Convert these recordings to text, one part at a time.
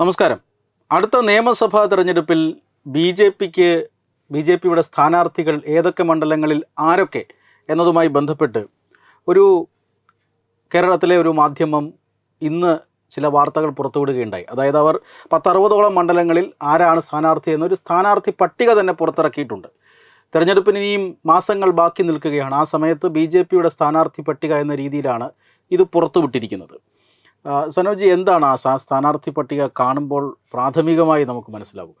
നമസ്കാരം. അടുത്ത നിയമസഭാ തെരഞ്ഞെടുപ്പിൽ ബി ജെ പിക്ക് ബി ജെ പിയുടെ സ്ഥാനാർത്ഥികൾ ഏതൊക്കെ മണ്ഡലങ്ങളിൽ ആരൊക്കെ എന്നതുമായി ബന്ധപ്പെട്ട് ഒരു കേരളത്തിലെ ഒരു മാധ്യമം ഇന്ന് ചില വാർത്തകൾ പുറത്തുവിടുകയുണ്ടായി. അതായത് അവർ പത്തറുപതോളം മണ്ഡലങ്ങളിൽ ആരാണ് സ്ഥാനാർത്ഥി എന്നൊരു സ്ഥാനാർത്ഥി പട്ടിക തന്നെ പുറത്തിറക്കിയിട്ടുണ്ട്. തെരഞ്ഞെടുപ്പിന് ഇനിയും മാസങ്ങൾ ബാക്കി നിൽക്കുകയാണ്. ആ സമയത്ത് ബി സ്ഥാനാർത്ഥി പട്ടിക എന്ന രീതിയിലാണ് ഇത് പുറത്തുവിട്ടിരിക്കുന്നത്. സനോജി എന്താണ് ആ സ്ഥാ- സ്ഥാനാർത്ഥി പട്ടിക കാണുമ്പോൾ പ്രാഥമികമായി നമുക്ക് മനസ്സിലാവുക?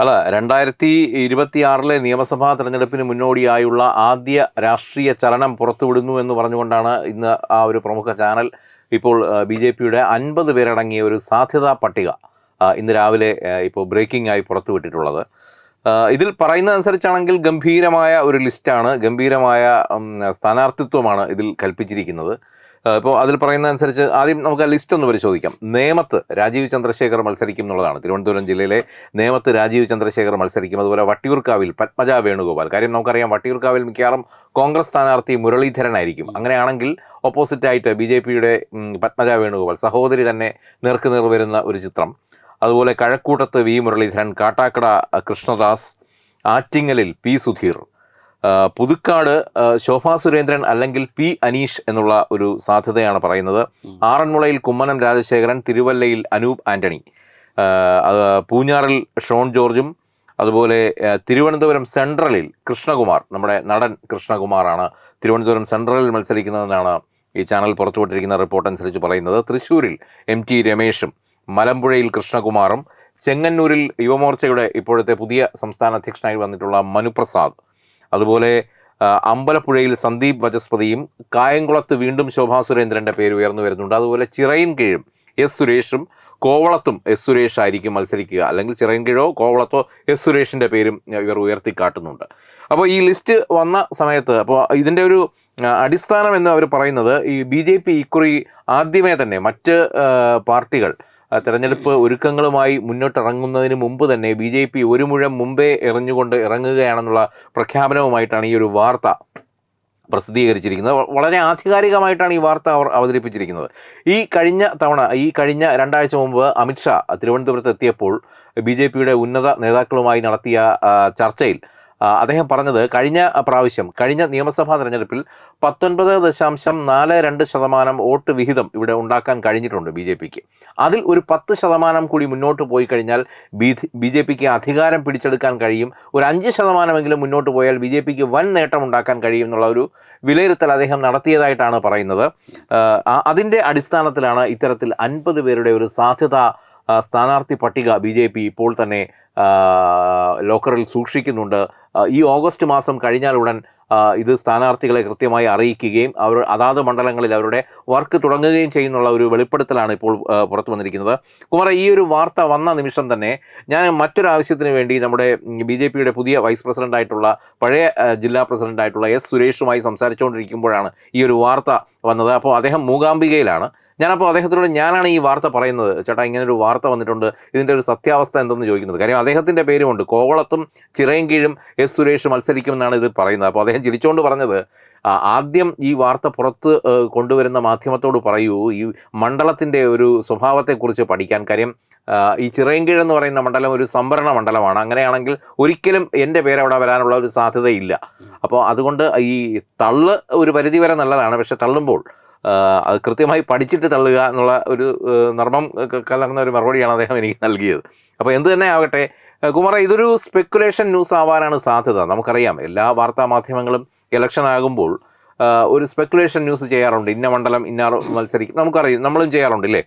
അല്ല രണ്ടായിരത്തി ഇരുപത്തിയാറിലെ നിയമസഭാ തെരഞ്ഞെടുപ്പിന് മുന്നോടിയായുള്ള ആദ്യ രാഷ്ട്രീയ ചലനം പുറത്തുവിടുന്നു എന്ന് പറഞ്ഞുകൊണ്ടാണ് ഇന്ന് ആ ഒരു പ്രമുഖ ചാനൽ ഇപ്പോൾ ബി ജെ പിയുടെ അൻപത് പേരടങ്ങിയ ഒരു സാധ്യതാ പട്ടിക ഇന്ന് രാവിലെ ഇപ്പോൾ ബ്രേക്കിംഗ് ആയി പുറത്തുവിട്ടിട്ടുള്ളത്. ഇതിൽ പറയുന്നതനുസരിച്ചാണെങ്കിൽ ഗംഭീരമായ ഒരു ലിസ്റ്റാണ് ഗംഭീരമായ സ്ഥാനാർത്ഥിത്വമാണ് ഇതിൽ കൽപ്പിച്ചിരിക്കുന്നത്. ഇപ്പോൾ അതിൽ പറയുന്ന അനുസരിച്ച് ആദ്യം നമുക്ക് ആ ലിസ്റ്റ് ഒന്ന് പരിശോധിക്കാം. നേമത്ത് രാജീവ് ചന്ദ്രശേഖർ മത്സരിക്കും എന്നുള്ളതാണ്. തിരുവനന്തപുരം ജില്ലയിലെ നേമത്ത് രാജീവ് ചന്ദ്രശേഖർ മത്സരിക്കും. അതുപോലെ വട്ടിയൂർക്കാവിൽ പത്മജ വേണുഗോപാൽ. കാര്യം നമുക്കറിയാം വട്ടിയൂർക്കാവിൽ മിക്കവാറും കോൺഗ്രസ് സ്ഥാനാർത്ഥി മുരളീധരനായിരിക്കും അങ്ങനെയാണെങ്കിൽ ഓപ്പോസിറ്റായിട്ട് ബി ജെ പിയുടെ പത്മജ വേണുഗോപാൽ സഹോദരി തന്നെ നേർക്കുനേർ വരുന്ന ഒരു ചിത്രം. അതുപോലെ കഴക്കൂട്ടത്ത് വി മുരളീധരൻ കാട്ടാക്കട കൃഷ്ണദാസ് ആറ്റിങ്ങലിൽ പി സുധീർ പുതുക്കാട് ശോഭാ സുരേന്ദ്രൻ അല്ലെങ്കിൽ പി അനീഷ് എന്നുള്ള ഒരു സാധ്യതയാണ് പറയുന്നത്. ആറന്മുളയിൽ കുമ്മനം രാജശേഖരൻ തിരുവല്ലയിൽ അനൂപ് ആന്റണി. പൂഞ്ഞാറിൽ ഷോൺ ജോർജും അതുപോലെ തിരുവനന്തപുരം സെൻട്രലിൽ കൃഷ്ണകുമാർ നമ്മുടെ നടൻ കൃഷ്ണകുമാറാണ്. തിരുവനന്തപുരം സെൻട്രലിൽ മത്സരിക്കുന്നതെന്നാണ് ഈ ചാനൽ പുറത്തുവിട്ടിരിക്കുന്ന റിപ്പോർട്ട് അനുസരിച്ച് പറയുന്നത്. തൃശ്ശൂരിൽ എം ടി രമേശും മലമ്പുഴയിൽ കൃഷ്ണകുമാറും ചെങ്ങന്നൂരിൽ യുവമോർച്ചയുടെ ഇപ്പോഴത്തെ പുതിയ സംസ്ഥാന അധ്യക്ഷനായി വന്നിട്ടുള്ള മനുപ്രസാദ്. അതുപോലെ അമ്പലപ്പുഴയിൽ സന്ദീപ് വചസ്പതിയും കായംകുളത്ത് വീണ്ടും ശോഭാ സുരേന്ദ്രന്റെ പേര് ഉയർന്നു വരുന്നുണ്ട്. അതുപോലെ ചിറയിൻകീഴും എസ് സുരേഷും കോവളത്തും എസ് സുരേഷ് ആയിരിക്കും മത്സരിക്കുക. അല്ലെങ്കിൽ ചിറയിൻ കീഴോ കോവളത്തോ എസ് സുരേഷിന്റെ പേരും ഇവർ ഉയർത്തി കാട്ടുന്നുണ്ട് അപ്പോൾ ഈ ലിസ്റ്റ് വന്ന സമയത്ത് അപ്പോൾ ഇതിന്റെ ഒരു അടിസ്ഥാനം എന്ന് അവർ പറയുന്നത് ഈ ബി ജെ പി ഇക്കുറി ആദ്യമേ തന്നെ മറ്റ് പാർട്ടികൾ തെരഞ്ഞെടുപ്പ് ഒരുക്കങ്ങളുമായി മുന്നോട്ടിറങ്ങുന്നതിന് മുമ്പ് തന്നെ ബി ജെ പി ഒരു മുഴം മുമ്പേ എറിഞ്ഞുകൊണ്ട് ഇറങ്ങുകയാണെന്നുള്ള പ്രഖ്യാപനവുമായിട്ടാണ് ഈ ഒരു വാർത്ത പ്രസിദ്ധീകരിച്ചിരിക്കുന്നത്. വളരെ ആധികാരികമായിട്ടാണ് ഈ വാർത്ത അവർ അവതരിപ്പിച്ചിരിക്കുന്നത്. ഈ കഴിഞ്ഞ തവണ ഈ കഴിഞ്ഞ രണ്ടാഴ്ച മുമ്പ് അമിത്ഷാ തിരുവനന്തപുരത്ത് എത്തിയപ്പോൾ ബി ജെ പിയുടെ ഉന്നത നേതാക്കളുമായി നടത്തിയ ചർച്ചയിൽ അദ്ദേഹം പറഞ്ഞത് കഴിഞ്ഞ പ്രാവശ്യം കഴിഞ്ഞ നിയമസഭാ തെരഞ്ഞെടുപ്പിൽ പത്തൊൻപത് ദശാംശം നാല് രണ്ട് ശതമാനം വോട്ട് വിഹിതം ഇവിടെ ഉണ്ടാക്കാൻ കഴിഞ്ഞിട്ടുണ്ട് ബി ജെ പിക്ക്. അതിൽ ഒരു പത്ത് ശതമാനം കൂടി മുന്നോട്ട് പോയി കഴിഞ്ഞാൽ ബി ജെ പിക്ക് അധികാരം പിടിച്ചെടുക്കാൻ കഴിയും. ഒരു അഞ്ച് ശതമാനമെങ്കിലും മുന്നോട്ട് പോയാൽ ബി ജെ പിക്ക് വൻ നേട്ടം ഉണ്ടാക്കാൻ കഴിയും എന്നുള്ള ഒരു വിലയിരുത്തൽ അദ്ദേഹം നടത്തിയതായിട്ടാണ് പറയുന്നത്. അതിന്റെ അടിസ്ഥാനത്തിലാണ് ഇത്തരത്തിൽ അൻപത് പേരുടെ ഒരു സാധ്യത സ്ഥാനാർത്ഥി പട്ടിക ബി ജെ പി ഇപ്പോൾ തന്നെ ലോക്കറിൽ സൂക്ഷിക്കുന്നുണ്ട്. ഈ ഓഗസ്റ്റ് മാസം കഴിഞ്ഞാൽ ഉടൻ ഇത് സ്ഥാനാർത്ഥികളെ കൃത്യമായി അറിയിക്കുകയും അവർ അതാത് മണ്ഡലങ്ങളിൽ അവരുടെ വർക്ക് തുടങ്ങുകയും ചെയ്യുന്നുള്ള ഒരു വെളിപ്പെടുത്തലാണ് ഇപ്പോൾ പുറത്തു വന്നിരിക്കുന്നത്. കുമാര ഈ ഒരു വാർത്ത വന്ന നിമിഷം തന്നെ ഞാൻ മറ്റൊരു ആവശ്യത്തിന് വേണ്ടി നമ്മുടെ ബി ജെ പിയുടെ പുതിയ വൈസ് പ്രസിഡന്റ് ആയിട്ടുള്ള പഴയ ജില്ലാ പ്രസിഡന്റ് ആയിട്ടുള്ള എസ് സുരേഷുമായി സംസാരിച്ചുകൊണ്ടിരിക്കുമ്പോഴാണ് ഈ ഒരു വാർത്ത വന്നത്. അപ്പോൾ അദ്ദേഹം മൂകാംബികയിലാണ്. ഞാനപ്പോൾ അദ്ദേഹത്തിനോട് ഞാനാണ് ഈ വാർത്ത പറയുന്നത്. ചേട്ടാ ഇങ്ങനെ ഒരു വാർത്ത വന്നിട്ടുണ്ട്. ഇതിന്റെ ഒരു സത്യാവസ്ഥ എന്തെന്ന് ചോദിക്കുന്നത്? കാര്യം അദ്ദേഹത്തിന്റെ പേരുമുണ്ട്. കോവളത്തും ചിറയൻകീഴും എസ് സുരേഷ് മത്സരിക്കുമെന്നാണ് ഇത് പറയുന്നത്. അപ്പോൾ അദ്ദേഹം ചിരിച്ചുകൊണ്ട് പറഞ്ഞത് ആദ്യം ഈ വാർത്ത പുറത്ത് കൊണ്ടുവരുന്ന മാധ്യമത്തോട് പറയൂ ഈ മണ്ഡലത്തിന്റെ ഒരു സ്വഭാവത്തെക്കുറിച്ച് പഠിക്കാൻ. കാര്യം ഈ ചിറയൻകീഴ് എന്ന് പറയുന്ന മണ്ഡലം ഒരു സംവരണ മണ്ഡലമാണ്. അങ്ങനെയാണെങ്കിൽ ഒരിക്കലും എന്റെ പേര് അവിടെ വരാനുള്ള ഒരു സാധ്യതയില്ല. അപ്പോൾ അതുകൊണ്ട് ഈ തള്ള് ഒരു പരിധിവരെ നല്ലതാണ്. പക്ഷെ തള്ളുമ്പോൾ അത് കൃത്യമായി പഠിച്ചിട്ട് തള്ളുക എന്നുള്ള ഒരു നർമ്മം കലർന്ന ഒരു മറുപടിയാണ് അദ്ദേഹം എനിക്ക് നൽകിയത്. അപ്പോൾ എന്ത് തന്നെ ആവട്ടെ കുമാറ ഇതൊരു സ്പെക്കുലേഷൻ ന്യൂസ് ആവാനാണ് സാധ്യത. നമുക്കറിയാം എല്ലാ വാർത്താ മാധ്യമങ്ങളും ഇലക്ഷൻ ആകുമ്പോൾ ഒരു സ്പെക്കുലേഷൻ ന്യൂസ് ചെയ്യാറുണ്ട്. ഇന്ന മണ്ഡലം ഇന്ന മത്സരിക്കും. നമുക്കറിയാം നമ്മളും ചെയ്യാറുണ്ട് ഇല്ലേ?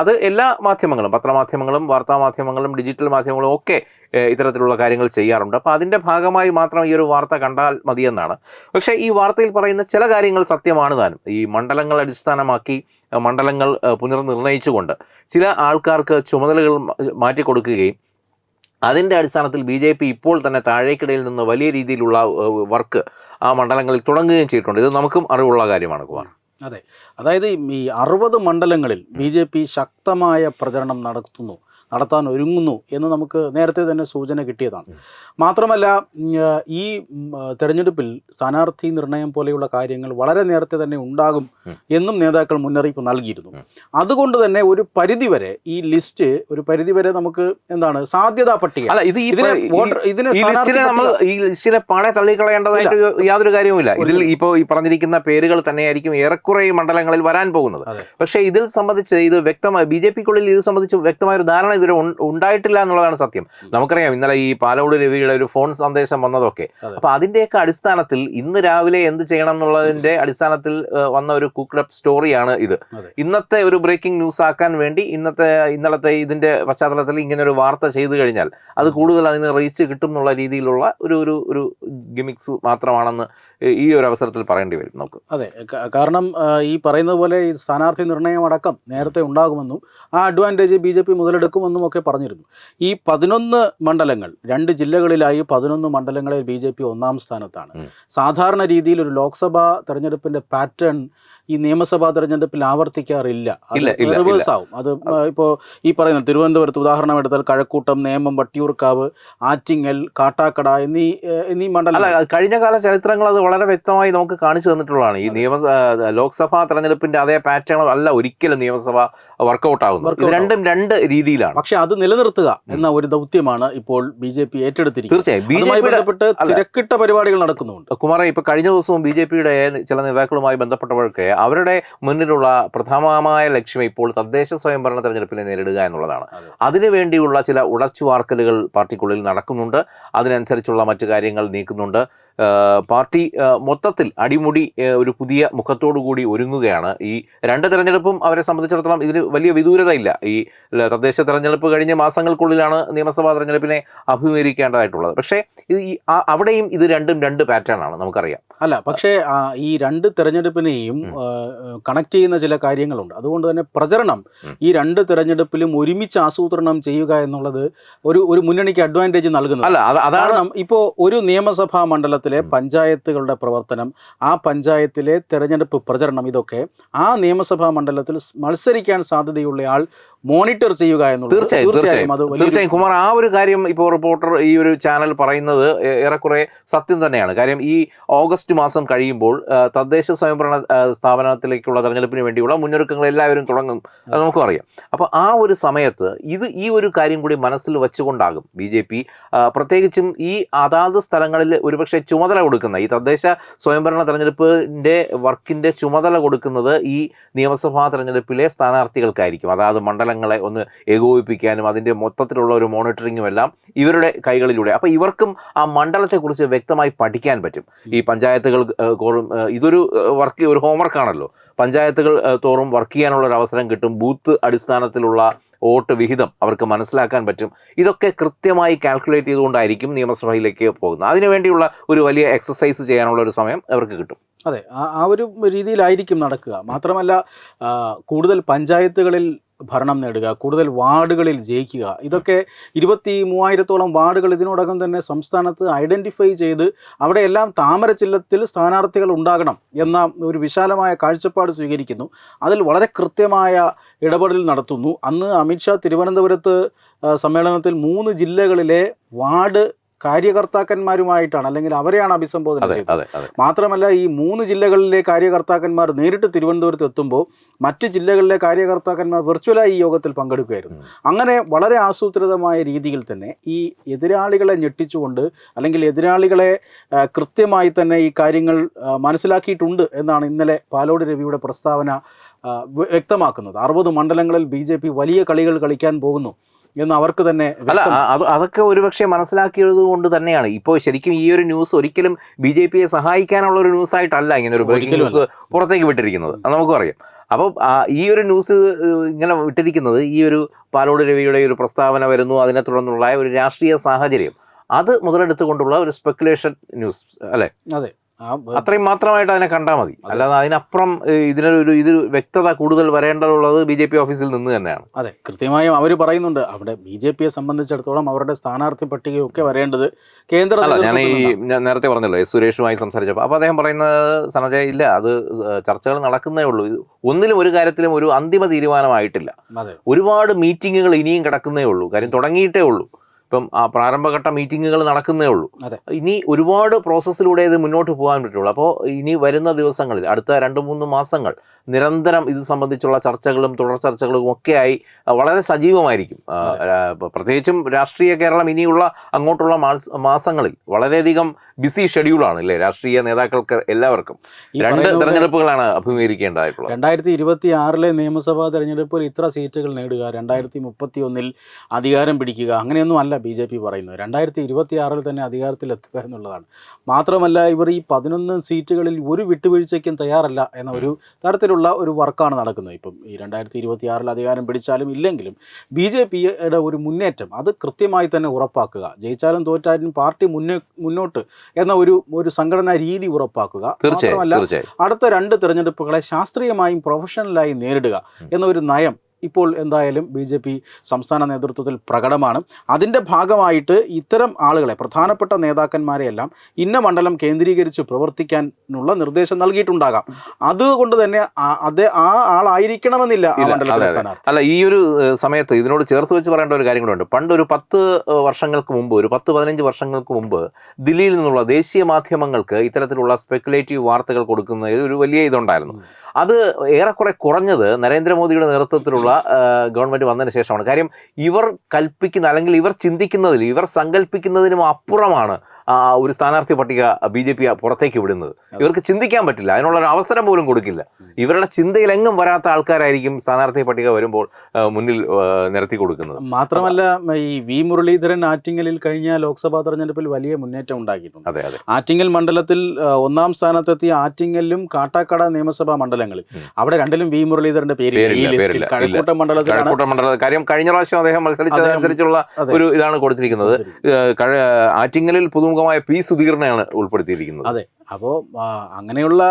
അത് എല്ലാ മാധ്യമങ്ങളും പത്രമാധ്യമങ്ങളും വാർത്താ മാധ്യമങ്ങളും ഡിജിറ്റൽ മാധ്യമങ്ങളും ഒക്കെ ഇത്തരത്തിലുള്ള കാര്യങ്ങൾ ചെയ്യാറുണ്ട്. അപ്പോൾ അതിന്റെ ഭാഗമായി മാത്രം ഈ ഒരു വാർത്ത കണ്ടാൽ മതിയെന്നാണ്. പക്ഷേ ഈ വാർത്തയിൽ പറയുന്ന ചില കാര്യങ്ങൾ സത്യമാണ് താനും. ഈ മണ്ഡലങ്ങൾ അടിസ്ഥാനമാക്കി മണ്ഡലങ്ങൾ പുനർനിർണയിച്ചുകൊണ്ട് ചില ആൾക്കാർക്ക് ചുമതലകൾ മാറ്റിക്കൊടുക്കുകയും അതിന്റെ അടിസ്ഥാനത്തിൽ ബി ജെ പി ഇപ്പോൾ തന്നെ താഴേക്കിടയിൽ നിന്ന് വലിയ രീതിയിലുള്ള വർക്ക് ആ മണ്ഡലങ്ങളിൽ തുടങ്ങുകയും ചെയ്തിട്ടുണ്ട്. ഇത് നമുക്കും അറിവുള്ള കാര്യമാണ് കുമാർ. അതെ. അതായത് ഈ അറുപത് മണ്ഡലങ്ങളിൽ ബി ജെ പി ശക്തമായ പ്രചരണം നടത്തുന്നു. നടത്താൻ ഒരുങ്ങുന്നു എന്ന് നമുക്ക് നേരത്തെ തന്നെ സൂചന കിട്ടിയതാണ്. മാത്രമല്ല ഈ തെരഞ്ഞെടുപ്പിൽ സ്ഥാനാർത്ഥി നിർണയം പോലെയുള്ള കാര്യങ്ങൾ വളരെ നേരത്തെ തന്നെ ഉണ്ടാകും എന്നും നേതാക്കൾ മുന്നറിയിപ്പ് നൽകിയിരുന്നു. അതുകൊണ്ട് തന്നെ ഒരു പരിധിവരെ ഈ ലിസ്റ്റ് ഒരു പരിധിവരെ നമുക്ക് എന്താണ് സാധ്യതാ പട്ടിക. അല്ല ഇത് ഇതിനെ ഇതിനെ ഈ ലിസ്റ്റിനെ നമ്മൾ ഈ ലിസ്റ്റിനെ പാടെ തള്ളിക്കളയേണ്ടതായിട്ട് യാതൊരു കാര്യവുമില്ല. ഇതിൽ ഇപ്പോൾ ഈ പറഞ്ഞിരിക്കുന്ന പേരുകൾ തന്നെയായിരിക്കും ഏറെക്കുറെ മണ്ഡലങ്ങളിൽ വരാൻ പോകുന്നത്. പക്ഷേ ഇതിൽ സംബന്ധിച്ച് ഇത് വ്യക്തമായി ബി ജെ പിക്കുള്ളിൽ ഇത് സംബന്ധിച്ച് വ്യക്തമായ ഒരു ധാരണ ഇതുവരെ ഉണ്ടായിട്ടില്ല എന്നുള്ളതാണ് സത്യം. നമുക്കറിയാം ഇന്നലെ ഈ പാലോട് രവിയുടെ ഒരു ഫോൺ സന്ദേശം വന്നതൊക്കെ. അപ്പൊ അതിന്റെയൊക്കെ അടിസ്ഥാനത്തിൽ ഇന്ന് രാവിലെ എന്ത് ചെയ്യണം എന്നുള്ളതിന്റെ അടിസ്ഥാനത്തിൽ വന്ന ഒരു കുക്ക്ഡപ്പ് സ്റ്റോറിയാണ് ഇത്. ഇന്നത്തെ ഒരു ബ്രേക്കിംഗ് ന്യൂസ് ആക്കാൻ വേണ്ടി ഇന്നത്തെ ഇന്നലത്തെ ഇതിന്റെ പശ്ചാത്തലത്തിൽ ഇങ്ങനെ ഒരു വാർത്ത ചെയ്തു കഴിഞ്ഞാൽ അത് കൂടുതൽ അതിന് റീച്ച് കിട്ടും എന്നുള്ള രീതിയിലുള്ള ഒരു ഒരു ഗിമിക്സ് മാത്രമാണെന്ന് ഈ ഒരു അവസരത്തിൽ പറയേണ്ടി വരും നമുക്ക്. അതെ കാരണം ഈ പറയുന്നത് പോലെ ഈ സ്ഥാനാർത്ഥി നിർണയം അടക്കം നേരത്തെ ഉണ്ടാകുമെന്നും ആ അഡ്വാന്റേജ് ബി ജെ പി മുതലെടുക്കുമെന്നും ഒക്കെ പറഞ്ഞിരുന്നു. ഈ പതിനൊന്ന് മണ്ഡലങ്ങൾ രണ്ട് ജില്ലകളിലായി പതിനൊന്ന് മണ്ഡലങ്ങളിൽ ബി ജെ പി ഒന്നാം സ്ഥാനത്താണ്. സാധാരണ രീതിയിൽ ഒരു ലോക്സഭാ തെരഞ്ഞെടുപ്പിന്റെ പാറ്റേൺ ഈ നിയമസഭാ തെരഞ്ഞെടുപ്പിൽ ആവർത്തിക്കാറില്ല. റിവേഴ്സ് ആവും. അത് ഇപ്പോൾ ഈ പറയുന്ന തിരുവനന്തപുരത്ത് ഉദാഹരണം എടുത്താൽ കഴക്കൂട്ടം നേമം വട്ടിയൂർക്കാവ് ആറ്റിങ്ങൽ കാട്ടാക്കട എന്നീ എന്നീ അല്ല കഴിഞ്ഞ കാല ചരിത്രങ്ങൾ അത് വളരെ വ്യക്തമായി നമുക്ക് കാണിച്ചു തന്നിട്ടുള്ളതാണ്. ഈ നിയമ ലോക്സഭാ തെരഞ്ഞെടുപ്പിന്റെ അതേ പാറ്റേൺ അല്ല ഒരിക്കലും നിയമസഭ വർക്കൗട്ട് ആകുന്നത് രണ്ടും രണ്ട് രീതിയിലാണ്. പക്ഷെ അത് നിലനിർത്തുക എന്ന ഒരു ദൗത്യമാണ് ഇപ്പോൾ ബി ജെ പി ഏറ്റെടുത്തിരിക്കുന്നത്. തീർച്ചയായും. ബന്ധപ്പെട്ട് തിരക്കിട്ട പരിപാടികൾ നടക്കുന്നുണ്ട്. കുമാറെ ഇപ്പൊ കഴിഞ്ഞ ദിവസവും ബി ജെ പിയുടെ ചില നേതാക്കളുമായി ബന്ധപ്പെട്ടവർക്ക് അവരുടെ മുന്നിലുള്ള പ്രഥമമായ ലക്ഷ്യം ഇപ്പോൾ തദ്ദേശ സ്വയംഭരണ തെരഞ്ഞെടുപ്പിനെ നേരിടുക എന്നുള്ളതാണ്. അതിനുവേണ്ടിയുള്ള അതിനു വേണ്ടിയുള്ള ചില ഉടച്ചുവാർക്കലുകൾ പാർട്ടിക്കുള്ളിൽ നടക്കുന്നുണ്ട്. അതിനനുസരിച്ചുള്ള മറ്റു കാര്യങ്ങൾ നീക്കുന്നുണ്ട്. പാർട്ടി മൊത്തത്തിൽ അടിമുടി ഒരു പുതിയ മുഖത്തോടു കൂടി ഒരുങ്ങുകയാണ്. ഈ രണ്ട് തെരഞ്ഞെടുപ്പും അവരെ സംബന്ധിച്ചിടത്തോളം ഇതിന് വലിയ വിദൂരതയില്ല. ഈ തദ്ദേശ തെരഞ്ഞെടുപ്പ് കഴിഞ്ഞ മാസങ്ങൾക്കുള്ളിലാണ് നിയമസഭാ തെരഞ്ഞെടുപ്പിനെ അഭിമുഖീകരിക്കേണ്ടതായിട്ടുള്ളത്. പക്ഷേ ഇത് ഈ അവിടെയും ഇത് രണ്ടും രണ്ട് പാറ്റേൺ ആണ് നമുക്കറിയാം. അല്ല പക്ഷേ ഈ രണ്ട് തെരഞ്ഞെടുപ്പിനെയും കണക്ട് ചെയ്യുന്ന ചില കാര്യങ്ങളുണ്ട്. അതുകൊണ്ട് തന്നെ പ്രചരണം ഈ രണ്ട് തെരഞ്ഞെടുപ്പിലും ഒരുമിച്ച് ആസൂത്രണം ചെയ്യുക എന്നുള്ളത് ഒരു ഒരു മുന്നണിക്ക് അഡ്വാന്റേജ് നൽകുന്നു അല്ല അതാണ് ഇപ്പോൾ ഒരു നിയമസഭാ മണ്ഡലത്തിലെ ഉം. പഞ്ചായത്തുകളുടെ പ്രവർത്തനം ആ പഞ്ചായത്തിലെ തെരഞ്ഞെടുപ്പ് പ്രചരണം ഇതൊക്കെ ആ നിയമസഭാ മണ്ഡലത്തിൽ മത്സരിക്കാൻ സാധ്യതയുള്ളയാൾ മോണിറ്റർ ചെയ്യുക എന്നുള്ളത് തീർച്ചയായും തീർച്ചയായും തീർച്ചയായും. കുമാർ ആ ഒരു കാര്യം ഇപ്പോൾ റിപ്പോർട്ടർ ഈ ഒരു ചാനൽ പറയുന്നത് ഏറെക്കുറെ സത്യം തന്നെയാണ്. കാര്യം ഈ ഓഗസ്റ്റ് മാസം കഴിയുമ്പോൾ തദ്ദേശ സ്വയംഭരണ സ്ഥാപനത്തിലേക്കുള്ള തെരഞ്ഞെടുപ്പിന് വേണ്ടിയുള്ള മുന്നൊരുക്കങ്ങൾ എല്ലാവരും തുടങ്ങും. അത് നമുക്കും അറിയാം. അപ്പോൾ ആ ഒരു സമയത്ത് ഇത് ഈ ഒരു കാര്യം കൂടി മനസ്സിൽ വെച്ചുകൊണ്ടാകും ബി ജെ പി പ്രത്യേകിച്ചും ഈ അതാത് സ്ഥലങ്ങളിൽ ഒരുപക്ഷെ ചുമതല കൊടുക്കുന്ന ഈ തദ്ദേശ സ്വയംഭരണ തെരഞ്ഞെടുപ്പിന്റെ വർക്കിന്റെ ചുമതല കൊടുക്കുന്നത് ഈ നിയമസഭാ തെരഞ്ഞെടുപ്പിലെ സ്ഥാനാർത്ഥികൾക്കായിരിക്കും. അതായത് മണ്ഡലങ്ങളെ ഒന്ന് ഏകോപിപ്പിക്കാനും അതിന്റെ മൊത്തത്തിലുള്ള ഒരു മോണിറ്ററിങ്ങും എല്ലാം ഇവരുടെ കൈകളിലൂടെ. അപ്പോൾ ഇവർക്കും ആ മണ്ഡലത്തെക്കുറിച്ച് വ്യക്തമായി പഠിക്കാൻ പറ്റും. ഈ പഞ്ചായത്തുകൾ ഇതൊരു വർക്ക് ഒരു ഹോംവർക്ക് ആണല്ലോ. പഞ്ചായത്തുകൾ തോറും വർക്ക് ചെയ്യാനുള്ള ഒരു അവസരം കിട്ടും. ബൂത്ത് അടിസ്ഥാനത്തിലുള്ള വോട്ട് വിഹിതം അവർക്ക് മനസ്സിലാക്കാൻ പറ്റും. ഇതൊക്കെ കൃത്യമായി കാൽക്കുലേറ്റ് ചെയ്തുകൊണ്ടായിരിക്കും നിയമസഭയിലേക്ക് പോകുന്നത്. അതിനുവേണ്ടിയുള്ള ഒരു വലിയ എക്സസൈസ് ചെയ്യാനുള്ള ഒരു സമയം അവർക്ക് കിട്ടും. അതെ. ആ ഒരു രീതിയിലായിരിക്കും നടക്കുക. മാത്രമല്ല കൂടുതൽ പഞ്ചായത്തുകളിൽ ഭരണം നേടുക കൂടുതൽ വാർഡുകളിൽ ജയിക്കുക. ഇതൊക്കെ ഇരുപത്തി മൂവായിരത്തോളം വാർഡുകൾ ഇതിനോടകം തന്നെ സംസ്ഥാനത്ത് ഐഡന്റിഫൈ ചെയ്ത് അവിടെയെല്ലാം താമര ചിഹ്നത്തിൽ സ്ഥാനാർത്ഥികൾ ഉണ്ടാകണം എന്ന ഒരു വിശാലമായ കാഴ്ചപ്പാട് സ്വീകരിക്കുന്നു. അതിൽ വളരെ കൃത്യമായ ഇടപെടൽ നടത്തുന്നു. അന്ന് അമിത്ഷാ തിരുവനന്തപുരത്ത് സമ്മേളനത്തിൽ മൂന്ന് ജില്ലകളിലെ വാർഡ് കാര്യകർത്താക്കന്മാരുമായിട്ടാണ് അല്ലെങ്കിൽ അവരെയാണ് അഭിസംബോധന ചെയ്യുന്നത് ചെയ്തത്. മാത്രമല്ല ഈ മൂന്ന് ജില്ലകളിലെ കാര്യകർത്താക്കന്മാർ നേരിട്ട് തിരുവനന്തപുരത്ത് എത്തുമ്പോൾ മറ്റ് ജില്ലകളിലെ കാര്യകർത്താക്കന്മാർ വെർച്വലായി ഈ യോഗത്തിൽ പങ്കെടുക്കുകയായിരുന്നു. അങ്ങനെ വളരെ ആസൂത്രിതമായ രീതിയിൽ തന്നെ ഈ എതിരാളികളെ ഞെട്ടിച്ചുകൊണ്ട് അല്ലെങ്കിൽ എതിരാളികളെ കൃത്യമായി തന്നെ ഈ കാര്യങ്ങൾ മനസ്സിലാക്കിയിട്ടുണ്ട് എന്നാണ് ഇന്നലെ പാലോട് രവിയുടെ പ്രസ്താവന വ്യക്തമാക്കുന്നത്. അറുപത് മണ്ഡലങ്ങളിൽ ബി വലിയ കളികൾ കളിക്കാൻ പോകുന്നു. എന്ന് അവർക്ക് തന്നെ അല്ല അത് അതൊക്കെ ഒരുപക്ഷെ മനസ്സിലാക്കിയത് കൊണ്ട് തന്നെയാണ്. ഇപ്പോൾ ശരിക്കും ഈ ഒരു ന്യൂസ് ഒരിക്കലും ബി ജെ പിയെ സഹായിക്കാനുള്ള ഒരു ന്യൂസ് ആയിട്ടല്ല ഇങ്ങനെ ഒരു ബ്രേക്കിംഗ് ന്യൂസ് പുറത്തേക്ക് വിട്ടിരിക്കുന്നത്. അത് നമുക്ക് അറിയാം. അപ്പോൾ ഈ ഒരു ന്യൂസ് ഇങ്ങനെ വിട്ടിരിക്കുന്നത് ഈ ഒരു പാലോട് രവിയുടെ ഒരു പ്രസ്താവന വരുന്നു അതിനെ തുടർന്നുള്ള ഒരു രാഷ്ട്രീയ സാഹചര്യം. അത് മുതലെടുത്തുകൊണ്ടുള്ള ഒരു സ്പെക്കുലേഷൻ ന്യൂസ് അല്ലേ? അതെ. അത്രയും മാത്രമായിട്ട് അതിനെ കണ്ടാൽ മതി. അല്ലാതെ അതിനപ്പുറം ഇതിനൊരു ഇത് വ്യക്തത കൂടുതൽ വരേണ്ടതുള്ളത് ബി ജെ പി ഓഫീസിൽ നിന്ന് തന്നെയാണ്. അതെ കൃത്യമായും അവർ പറയുന്നുണ്ട്. അവിടെ ബി ജെ പിയെ സംബന്ധിച്ചിടത്തോളം അവരുടെ സ്ഥാനാർത്ഥി പട്ടികയൊക്കെ വരേണ്ടത് കേന്ദ്ര അല്ല ഞാൻ ഈ ഞാൻ നേരത്തെ പറഞ്ഞല്ലോ എസ് സുരേഷുമായി സംസാരിച്ചപ്പോൾ അപ്പോൾ അദ്ദേഹം പറയുന്നത് സനജയ ഇല്ല അത് ചർച്ചകൾ നടക്കുന്നേ ഉള്ളൂ. ഒന്നിലും ഒരു കാര്യത്തിലും ഒരു അന്തിമ തീരുമാനമായിട്ടില്ല. ഒരുപാട് മീറ്റിങ്ങുകൾ ഇനിയും കിടക്കുന്നേ ഉള്ളൂ. കാര്യം തുടങ്ങിയിട്ടേ ഉള്ളൂ. ഇപ്പം ആ പ്രാരംഭഘട്ട മീറ്റിങ്ങുകൾ നടക്കുന്നേ ഉള്ളൂ. ഇനി ഒരുപാട് പ്രോസസ്സിലൂടെ ഇത് മുന്നോട്ട് പോകാൻ പറ്റുള്ളൂ. അപ്പോൾ ഇനി വരുന്ന ദിവസങ്ങളിൽ അടുത്ത രണ്ട് മൂന്ന് മാസങ്ങൾ നിരന്തരം ഇത് സംബന്ധിച്ചുള്ള ചർച്ചകളും തുടർ ചർച്ചകളും ഒക്കെയായി വളരെ സജീവമായിരിക്കും. പ്രത്യേകിച്ചും രാഷ്ട്രീയ കേരളം ഇനിയുള്ള അങ്ങോട്ടുള്ള മാസങ്ങളിൽ വളരെയധികം ബിസി ഷെഡ്യൂളാണ് അല്ലേ? രാഷ്ട്രീയ നേതാക്കൾക്ക് എല്ലാവർക്കും. രണ്ട് തെരഞ്ഞെടുപ്പുകളാണ് അഭിമുഖീകരിക്കേണ്ടതായിട്ടുള്ളത്. രണ്ടായിരത്തി ഇരുപത്തി ആറിലെ നിയമസഭാ തെരഞ്ഞെടുപ്പിൽ ഇത്ര സീറ്റുകൾ നേടുക രണ്ടായിരത്തി മുപ്പത്തി ഒന്നിൽ അധികാരം പിടിക്കുക അങ്ങനെയൊന്നും അല്ല ബി ജെ പി പറയുന്നത്. രണ്ടായിരത്തി ഇരുപത്തി ആറിൽ തന്നെ അധികാരത്തിൽ എത്തുക എന്നുള്ളതാണ്. മാത്രമല്ല ഇവർ ഈ പതിനൊന്ന് സീറ്റുകളിൽ ഒരു വിട്ടുവീഴ്ചയ്ക്കും തയ്യാറല്ല എന്ന ഒരു തരത്തിലുള്ള ഒരു വർക്കാണ് നടക്കുന്നത്. ഇപ്പം ഈ രണ്ടായിരത്തി ഇരുപത്തി ആറിൽ അധികാരം പിടിച്ചാലും ഇല്ലെങ്കിലും ബി ജെ പിയുടെ ഒരു മുന്നേറ്റം അത് കൃത്യമായി തന്നെ ഉറപ്പാക്കുക. ജയിച്ചാലും തോറ്റാലും പാർട്ടി മുന്നേ മുന്നോട്ട് എന്ന ഒരു ഒരു സംഘടനാ രീതി ഉറപ്പാക്കുക. തീർച്ചയായും മാത്രമല്ല അടുത്ത രണ്ട് തിരഞ്ഞെടുപ്പുകളെ ശാസ്ത്രീയമായും പ്രൊഫഷണലായും നേരിടുക എന്നൊരു നയം ഇപ്പോൾ എന്തായാലും ബി ജെ പി സംസ്ഥാന നേതൃത്വത്തിൽ പ്രകടമാണ്. അതിന്റെ ഭാഗമായിട്ട് ഇത്തരം ആളുകളെ പ്രധാനപ്പെട്ട നേതാക്കന്മാരെയെല്ലാം ഇന്ന മണ്ഡലം കേന്ദ്രീകരിച്ച് പ്രവർത്തിക്കാനുള്ള നിർദ്ദേശം നൽകിയിട്ടുണ്ടാകാം. അതുകൊണ്ട് തന്നെ അത് ആ ആളായിരിക്കണമെന്നില്ല അല്ല ഈ ഒരു സമയത്ത് ഇതിനോട് ചേർത്ത് വെച്ച് പറയേണ്ട ഒരു കാര്യം കൂടെ ഉണ്ട് പണ്ട് ഒരു പത്ത് വർഷങ്ങൾക്ക് മുമ്പ് ഒരു പത്ത് പതിനഞ്ച് വർഷങ്ങൾക്ക് മുമ്പ് ദില്ലിയിൽ നിന്നുള്ള ദേശീയ മാധ്യമങ്ങൾക്ക് ഇത്തരത്തിലുള്ള സ്പെക്കുലേറ്റീവ് വാർത്തകൾ കൊടുക്കുന്നതിൽ ഒരു വലിയ ഇതുണ്ടായിരുന്നു. അത് ഏറെക്കുറെ കുറഞ്ഞത് നരേന്ദ്രമോദിയുടെ നേതൃത്വത്തിലുള്ള ഏഹ്, ഗവൺമെന്റ് വന്നതിന് ശേഷമാണ്. കാര്യം ഇവർ കൽപ്പിക്കുന്ന അല്ലെങ്കിൽ ഇവർ ചിന്തിക്കുന്നതിൽ ഇവർ സങ്കല്പിക്കുന്നതിനും അപ്പുറമാണ് ഒരു സ്ഥാനാർത്ഥി പട്ടിക ബി ജെ പി പുറത്തേക്ക് വിടുന്നത്. ഇവർക്ക് ചിന്തിക്കാൻ പറ്റില്ല. അതിനുള്ള ഒരു അവസരം പോലും കൊടുക്കില്ല. ഇവരുടെ ചിന്തയിൽ എങ്ങും വരാത്ത ആൾക്കാരായിരിക്കും സ്ഥാനാർത്ഥി പട്ടിക വരുമ്പോൾ മുന്നിൽ നിരത്തി കൊടുക്കുന്നത്. മാത്രമല്ല ഈ വി മുരളീധരൻ ആറ്റിങ്ങലിൽ കഴിഞ്ഞ ലോക്സഭാ തെരഞ്ഞെടുപ്പിൽ വലിയ മുന്നേറ്റം ഉണ്ടാക്കിയിട്ടുണ്ട്. അതെ അതെ. ആറ്റിങ്ങൽ മണ്ഡലത്തിൽ ഒന്നാം സ്ഥാനത്തെത്തിയ ആറ്റിങ്ങലിലും കാട്ടാക്കട നിയമസഭാ മണ്ഡലങ്ങളിൽ. അവിടെ രണ്ടിലും വി മുരളീധരന്റെ പേര്. കഴക്കൂട്ടം കഴക്കൂട്ടം കാര്യം കഴിഞ്ഞ പ്രാവശ്യം അദ്ദേഹം മത്സരിച്ചതനുസരിച്ചുള്ള. ഒരു ഇതാണ് കൊടുത്തിരിക്കുന്നത്. ആറ്റിങ്ങലിൽ കഴ- പുതുമുഖമായ പി സുധീറിനെയാണ് ഉൾപ്പെടുത്തിയിരിക്കുന്നത്. അതെ. അപ്പോൾ അങ്ങനെയുള്ള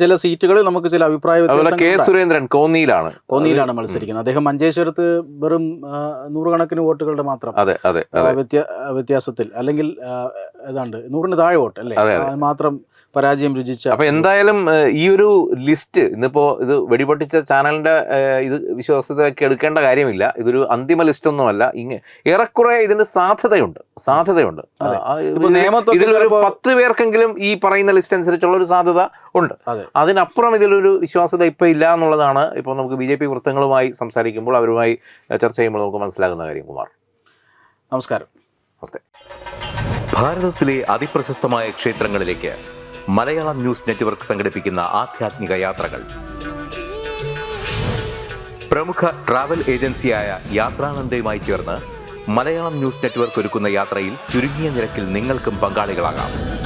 ചില സീറ്റുകളിൽ നമുക്ക് ചില അഭിപ്രായ കെ. സുരേന്ദ്രൻ കോന്നിയിലാണ്. കോന്നിയിലാണ് മത്സരിക്കുന്നത്. അദ്ദേഹം മഞ്ചേശ്വരത്ത് വെറും നൂറുകണക്കിന് വോട്ടുകളുടെ മാത്രം വ്യത്യാസത്തിൽ അല്ലെങ്കിൽ ഏതാണ്ട് നൂറിന് താഴെ വോട്ട് അല്ലേ? അതെ. മാത്രം പരാജയം രുചിച്ച അപ്പൊ എന്തായാലും ഈ ഒരു ലിസ്റ്റ് ഇന്നിപ്പോ ഇത് വെടിപൊട്ടിച്ച ചാനലിന്റെ ഇത് വിശ്വാസത്തെ എടുക്കേണ്ട കാര്യമില്ല. ഇതൊരു അന്തിമ ലിസ്റ്റ് ഒന്നുമല്ല ഇങ്ങനെ ഏറെക്കുറെ ഇതിന് സാധ്യതയുണ്ട്. സാധ്യതയുണ്ട്. ഒരു ഇതിലൊരു പത്ത് പേർക്കെങ്കിലും ഈ പറയുന്ന ലിസ്റ്റ് അനുസരിച്ചുള്ള ഒരു സാധ്യത ഉണ്ട്. അതെ. അതിനപ്പുറം ഇതിലൊരു വിശ്വാസ്യത ഇപ്പൊ ഇല്ല എന്നുള്ളതാണ് ഇപ്പോൾ നമുക്ക് ബി ജെ പി വൃത്തങ്ങളുമായി സംസാരിക്കുമ്പോൾ അവരുമായി ചർച്ച ചെയ്യുമ്പോൾ നമുക്ക് മനസ്സിലാകുന്ന കാര്യം കുമാർ. നമസ്കാരം. നമസ്തേ. ഭാരതത്തിലെ അതിപ്രശസ്തമായ ക്ഷേത്രങ്ങളിലേക്ക് മലയാളം ന്യൂസ് നെറ്റ്വർക്ക് സംഘടിപ്പിക്കുന്ന ആധ്യാത്മിക യാത്രകൾ. പ്രമുഖ ട്രാവൽ ഏജൻസിയായ യാത്രാനന്ദയുമായി ചേർന്ന് മലയാളം ന്യൂസ് നെറ്റ്വർക്ക് ഒരുക്കുന്ന യാത്രയിൽ ചുരുങ്ങിയ നിരക്കിൽ നിങ്ങൾക്കും പങ്കാളികളാകാം.